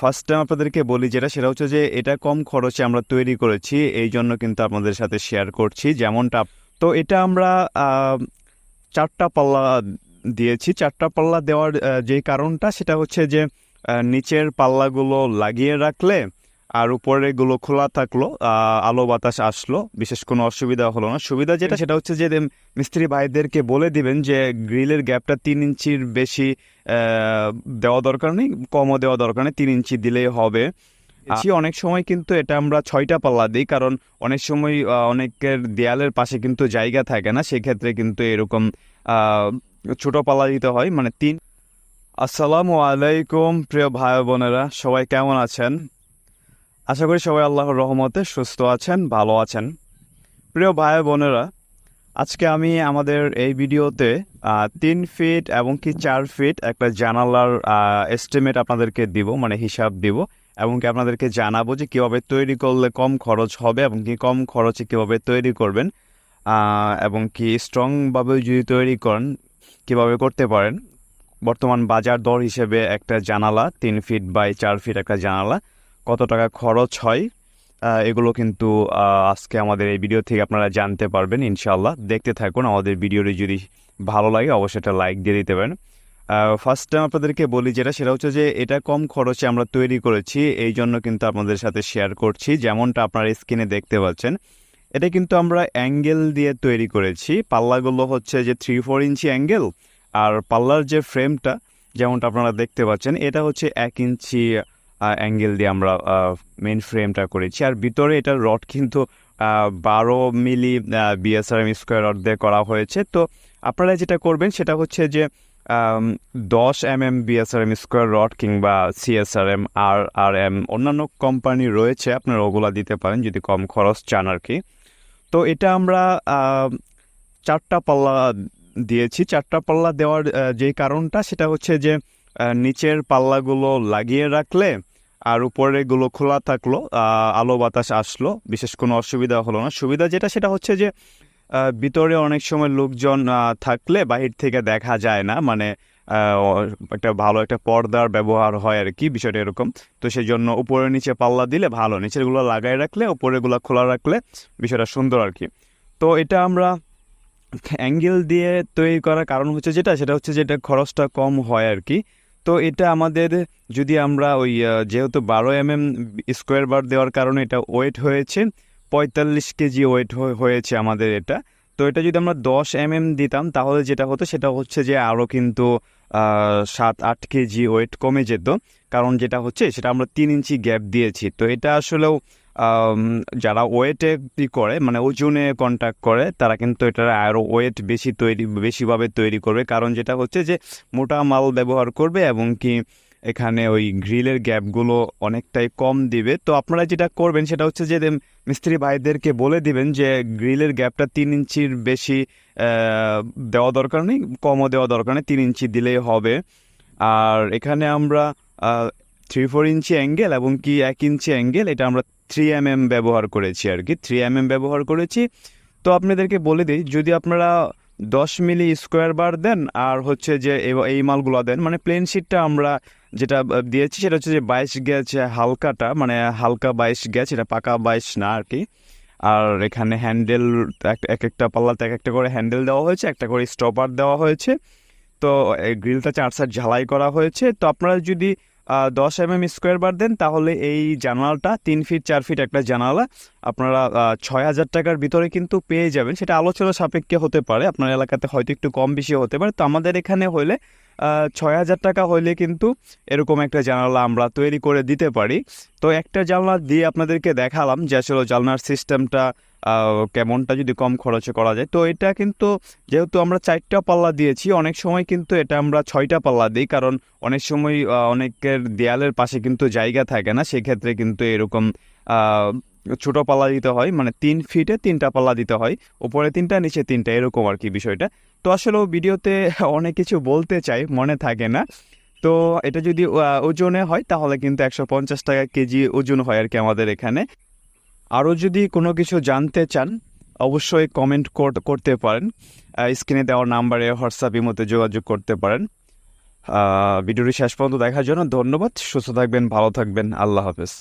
First time আপনাদেরকে বলি যেটা, সেটা হচ্ছে যে এটা কম খরচে আমরা তৈরি করেছি, এই জন্য কিন্তু আপনাদের সাথে শেয়ার করছি। যেমনটা, তো এটা আমরা চারটা পাল্লা দিয়েছি। চারটা পাল্লা দেওয়ার যে কারণটা, সেটা হচ্ছে যে নিচের পাল্লাগুলো লাগিয়ে রাখলে আর উপরেগুলো খোলা থাকল আলো বাতাস আসলো বিশেষ কোনো অসুবিধা হলো না। সুবিধা যেটা সেটা হচ্ছে যে মিস্ত্রি ভাইদেরকে বলে দিবেন যে গ্রিলের গ্যাপটা তিন ইঞ্চির বেশি দেওয়া দরকার নেই কমও দেওয়া দরকার নেই তিন ইঞ্চি দিলেই হবে। আছি অনেক সময় কিন্তু এটা আমরা ছয়টা পাল্লা দিই কারণ অনেক সময় অনেকের দেয়ালের পাশে কিন্তু জায়গা থাকে না সেক্ষেত্রে কিন্তু এরকম ছোট পাল্লা দিতে হয় মানে তিন। আসসালামু আলাইকুম প্রিয় ভাই বোনেরা সবাই কেমন আছেন? আশা করি সবাই আল্লাহর রহমতে সুস্থ আছেন, ভালো আছেন। প্রিয় ভাই বোনেরা, আজকে আমি আমাদের এই ভিডিওতে তিন ফিট এবং কি চার ফিট একটা জানালার এস্টিমেট আপনাদেরকে দিব মানে হিসাব দিব, এবং কি আপনাদেরকে জানাব যে কীভাবে তৈরি করলে কম খরচ হবে এবং কি কম খরচে কীভাবে তৈরি করবেন এবং কি স্ট্রংভাবে যদি তৈরি করেন, কীভাবে করতে পারেন। বর্তমান বাজার দর হিসেবে একটা জানালা, তিন ফিট বাই চার ফিট একটা জানালা কত টাকা খরচ হয় এগুলো কিন্তু আজকে আমাদের এই ভিডিও থেকে আপনারা জানতে পারবেন ইনশাল্লাহ দেখতে থাকুন, আমাদের ভিডিওটি যদি ভালো লাগে, অবশ্যই একটা লাইক দিয়ে দিতে পারেন। ফার্স্ট টাইম আপনাদেরকে বলি যেটা, সেটা হচ্ছে যে, এটা কম খরচে আমরা তৈরি করেছি, এই জন্য কিন্তু আপনাদের সাথে শেয়ার করছি। যেমনটা আপনারা স্ক্রিনে দেখতে পাচ্ছেন, এটা কিন্তু আমরা অ্যাঙ্গেল দিয়ে তৈরি করেছি। পাল্লাগুলো হচ্ছে যে থ্রি ফোর ইঞ্চি অ্যাঙ্গেল আর পাল্লার যে ফ্রেমটা যেমনটা আপনারা দেখতে পাচ্ছেন, এটা হচ্ছে এক ইঞ্চি অ্যাঙ্গেল দিয়ে আমরা মেন ফ্রেমটা করেছি। আর ভিতরে এটার রড কিন্তু বারো মিলি বিএসআরএম স্কোয়ার রড দিয়ে করা হয়েছে। তো আপনারা যেটা করবেন সেটা হচ্ছে যে দশ M M BSRM square rod কিংবা সিএসআরএম আর আর এম অন্যান্য কোম্পানি রয়েছে, আপনারা ওগুলা দিতে পারেন যদি কম খরচ চান আর কি। তো এটা আমরা চারটা পাল্লা দিয়েছি। চারটা পাল্লা দেওয়ার যে কারণটা সেটা হচ্ছে যে নিচের পাল্লাগুলো লাগিয়ে রাখলে আর উপরেগুলো খোলা থাকল আলো বাতাস আসলো, বিশেষ কোনো অসুবিধা হলো না। সুবিধা যেটা, সেটা হচ্ছে যে ভিতরে অনেক সময় লোকজন থাকলে বাহির থেকে দেখা যায় না। মানে একটা ভালো একটা পর্দার ব্যবহার হয় আর কি, বিষয়টা এরকম। তো সেই জন্য উপরে নিচে পাল্লা দিলে ভালো, নিচেরগুলো লাগাই রাখলে, উপরেগুলো খোলা রাখলে বিষয়টা সুন্দর আর কি। তো এটা আমরা অ্যাঙ্গেল দিয়ে তৈরি করার কারণ হচ্ছে যেটা, সেটা হচ্ছে যেটা খরচটা কম হয় আর কি। তো এটা আমাদের যদি আমরা ওই যেহেতু বারো এম এম স্কোয়ার বার দেওয়ার কারণে এটা ওয়েট হয়েছে, পঁয়তাল্লিশ কেজি ওয়েট হয়েছে আমাদের এটা। তো এটা যদি আমরা দশ এম এম দিতাম, তাহলে যেটা হতো, সেটা হচ্ছে যে আরও কিন্তু সাত, আট কেজি ওয়েট কমে যেত। কারণ যেটা হচ্ছে, সেটা আমরা তিন ইঞ্চি গ্যাপ দিয়েছি। তো এটা আসলেও যারা ওয়েটে ই করে মানে ওজনে কন্ট্যাক্ট করে, তারা কিন্তু এটার আরও ওয়েট বেশি তৈরি, বেশিভাবে তৈরি করবে। কারণ যেটা হচ্ছে যে, মোটা মাল ব্যবহার করবে এবং কি এখানে ওই গ্রিলের গ্যাপগুলো অনেকটাই কম দিবে। তো আপনারা যেটা করবেন সেটা হচ্ছে যে মিস্ত্রি ভাইদেরকে বলে দিবেন যে, গ্রিলের গ্যাপটা তিন ইঞ্চির বেশি দেওয়া দরকার নেই, কমও দেওয়া দরকার নেই, তিন ইঞ্চি দিলেই হবে। আর এখানে আমরা থ্রি ফোর ইঞ্চি অ্যাঙ্গেল এবং কি এক ইঞ্চি অ্যাঙ্গেল, এটা আমরা থ্রি এম এম ব্যবহার করেছি আর কি। থ্রি এম এম ব্যবহার করেছি। তো আপনাদেরকে বলে দিই, যদি আপনারা দশ মিলি স্কোয়ার বার দেন আর হচ্ছে যে এই মালগুলো দেন মানে প্লেন শিটটা আমরা যেটা দিয়েছি সেটা হচ্ছে যে বাইশ গ্যাচ হালকাটা মানে হালকা বাইশ গ্যাচ, এটা পাকা বাইশ না আর কি। আর এখানে হ্যান্ডেল, এক একটা পাল্লাতে এক একটা করে হ্যান্ডেল দেওয়া হয়েছে, একটা করে স্টপার দেওয়া হয়েছে। তো গ্রিলটা চার সাইড ঝালাই করা হয়েছে। তো আপনারা যদি দশ এম এম স্কোয়ার বার দেন, তাহলে এই জানালাটা তিন ফিট, চার ফিট একটা জানালা, আপনারা ছয় হাজার টাকার ভিতরে কিন্তু পেয়ে যাবেন। সেটা আলোচনা সাপেক্ষে হতে পারে, আপনার এলাকাতে হয়তো একটু কম বেশি হতে পারে। তো আমাদের এখানে হলে ছয় হাজার টাকা হইলে কিন্তু এরকম একটা জানালা আমরা তৈরি করে দিতে পারি। তো একটা জানলা দিয়ে আপনাদেরকে দেখালাম যে আসলে জানলার সিস্টেমটা কেমনটা যদি কম খরচে করা যায়। তো এটা কিন্তু যেহেতু আমরা চারটা পাল্লা দিয়েছি, অনেক সময় কিন্তু এটা আমরা ছয়টা পাল্লা দিই। কারণ অনেক সময় অনেকের দেয়ালের পাশে কিন্তু জায়গা থাকে না। সেক্ষেত্রে কিন্তু এরকম ছোট পাল্লা দিতে হয়। মানে তিন ফিটে তিনটা পাল্লা দিতে হয়। উপরে তিনটা, নিচে তিনটা, এরকম আর কি বিষয়টা। তো আসলে ভিডিওতে অনেক কিছু বলতে চাই, মনে থাকে না। তো এটা যদি ওজনে হয়, তাহলে কিন্তু একশো পঞ্চাশ টাকা কেজি ওজন হয় আর কি আমাদের এখানে। আরও যদি কোনো কিছু জানতে চান, অবশ্যই কমেন্ট করতে পারেন। স্ক্রিনে দেওয়া নাম্বারে হোয়াটসঅ্যাপ মধ্যে যোগাযোগ করতে পারেন। ভিডিওটি শেষ পর্যন্ত দেখার জন্য ধন্যবাদ। সুস্থ থাকবেন, ভালো থাকবেন। আল্লাহ হাফেজ।